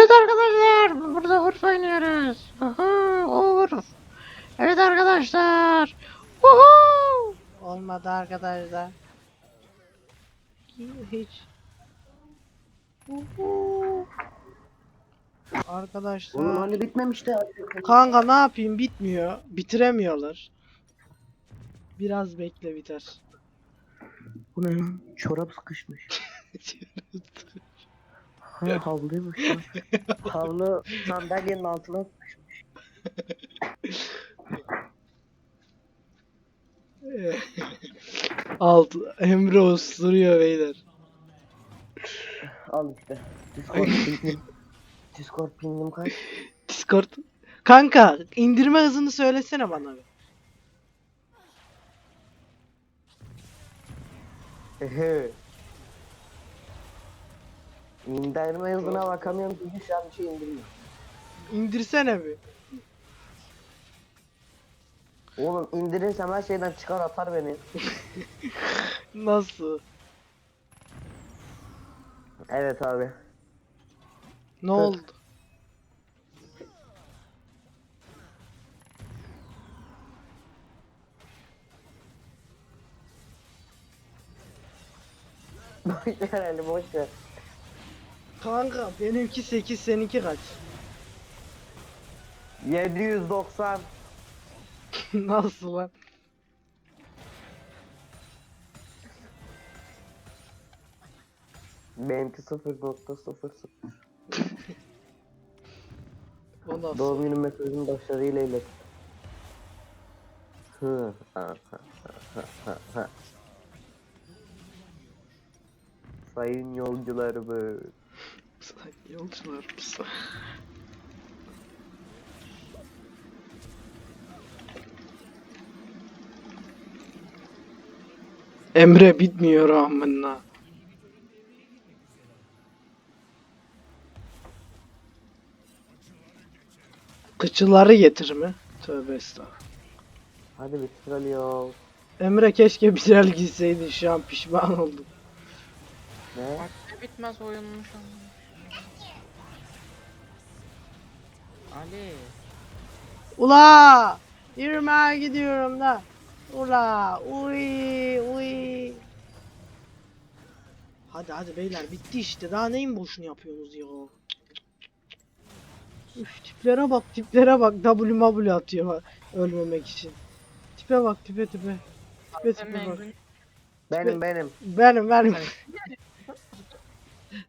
Evet arkadaşlar burada Urf oynuyoruz. Aha, Urf. Evet arkadaşlar. Uhu. Olmadı arkadaşlar. Hiç. Uhu. Arkadaşlar. hani bitmemişti. Kanka ne yapayım bitmiyor. Bitiremiyorlar. Biraz bekle biter. Bu ne lan? Çorap sıkışmış. Ha havluymuş lan. Havlu sandalyenin altına sıkışmış. Alt Emre osturuyor beyler. Al işte. Discord pingim. Discord pingim kaç? Discord. Kanka indirme hızını söylesene bana bir. Ehe. İndirme hızına bakamıyorum çünkü şu an bir şey indirmiyor. İndirsene bir. Oğlum indirirsem her şeyden çıkar atar beni. Nasıl? Evet abi. Ne oldu? Boş ver Ali boş ver. Kanka benimki 8 seninki kaç? 790. Nasıl lan? Benimki 0.00. O nasıl? Doğum günü mesajını başarıyla ilet. Hı, ha, ha, ha, ha, ha. Sayın yolcularımız. Yolcularımız. Emre bitmiyor rahmanla. Kıçıları getir mi? Tövbe estağfurullah. Hadi bitir Ali ya. Emre keşke güzel gitseydin şu an pişman oldum. Ne? Bitmez oyunmuş ama. Ali. Ula! Yürüme gidiyorum da. Ula! Uy! Uy! Hadi hadi beyler bitti işte. Daha neyin boşunu yapıyorsunuz ya? Üf tiplere bak tiplere bak. W W atıyor ölmemek için. Tipe bak tipe tipe. Tipe tipe bak. Benim benim. Benim benim.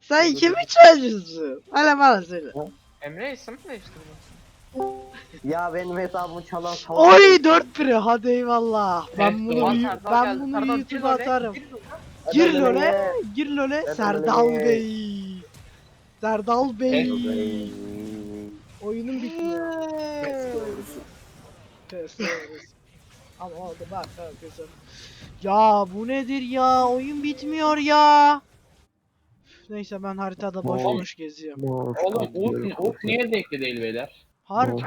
Sen kimi çocuğusun? Hala bana söyle. Emre isim mi değiştirdi? Ya benim hesabımı çalan salak. Oy 4 pire hadi eyvallah. Ben Evet, bunu Serdal ben geldi. bunu Pardon, YouTube'a atarım. gir lole, gir lole Serdal be. Bey. Serdal Bey. Oyunun bitmiyor. Ama oldu bak bak güzel. Ya bu nedir ya? Oyun bitmiyor ya. Neyse ben haritada boş Oğlum. boş geziyorum. Oğlum Uf, Uf niye zevkli değil beyler? Harbi.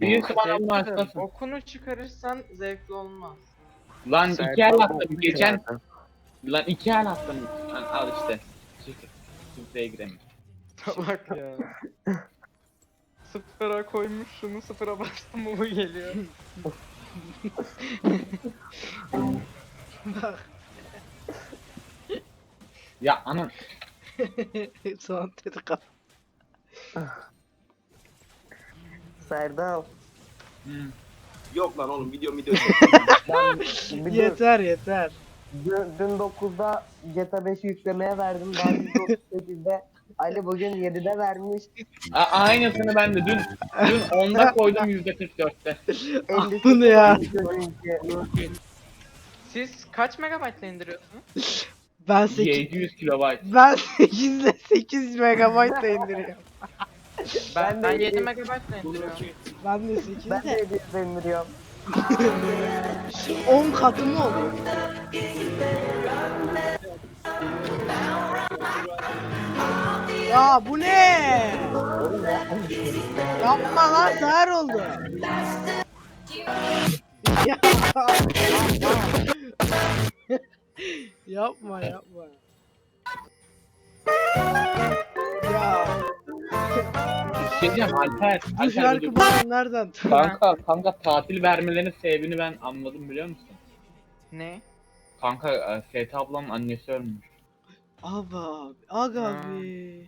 Birisi bana bunu Zevkli de, açıklasın. Okunu çıkarırsan zevkli olmaz. Lan iki el attım geçen. Lan iki el attım. Lan al işte. Çık. Kimseye giremiyor. Bak ya. Sıfıra koymuş şunu sıfıra bastım bu geliyor. Bak. Ya anan. Son dedi kap. Serdal. Hmm. Yok lan oğlum video video. Ben bir dur. Yeter yeter. Dün, dün 9'da GTA 5'i yüklemeye verdim. Daha 138'de Ali bugün 7'de vermiş. A- aynısını ben de dün dün 10'da koydum %44'te. Ah, 58 bunu ya. Siz kaç megabaytla indiriyorsunuz? Ben 8 700 kilobayt. ben 8 ile 8 megabayt da indiriyorum. Ben de 7 yedi- megabaytla indiriyorum. Ben de 8 Ben de de 700 indiriyorum. 10 katı mı oluyor? Ya bu ne? Yapma lan zar oldu. Ya. Yapma yapma. Ya şey diyeceğim Alper. Bu Alper şarkı dur. bana nereden? Kanka kanka tatil vermelerinin sebebini ben anladım biliyor musun? Ne? Kanka e, Seyit ablanın annesi ölmüş. Abi abi. Aga abi.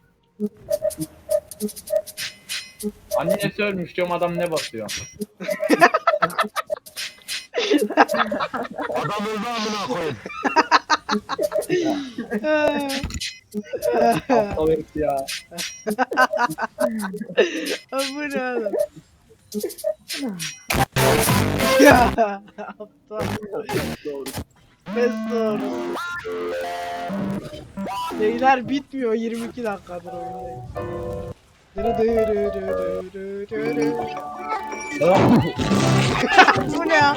Annesi ölmüş diyorum adam ne basıyor? Adam öldü amına koyayım. Aptal herif ya. Bu ne oğlum? ya aptal. Pes doğru. Beyler bitmiyor 22 dakikadır oyundayım. Bu ne ya?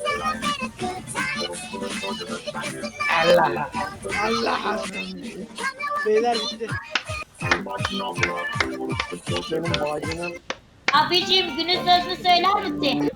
Allah. Allah. Beyler bitti. Benim Abicim günün sözünü söyler misin?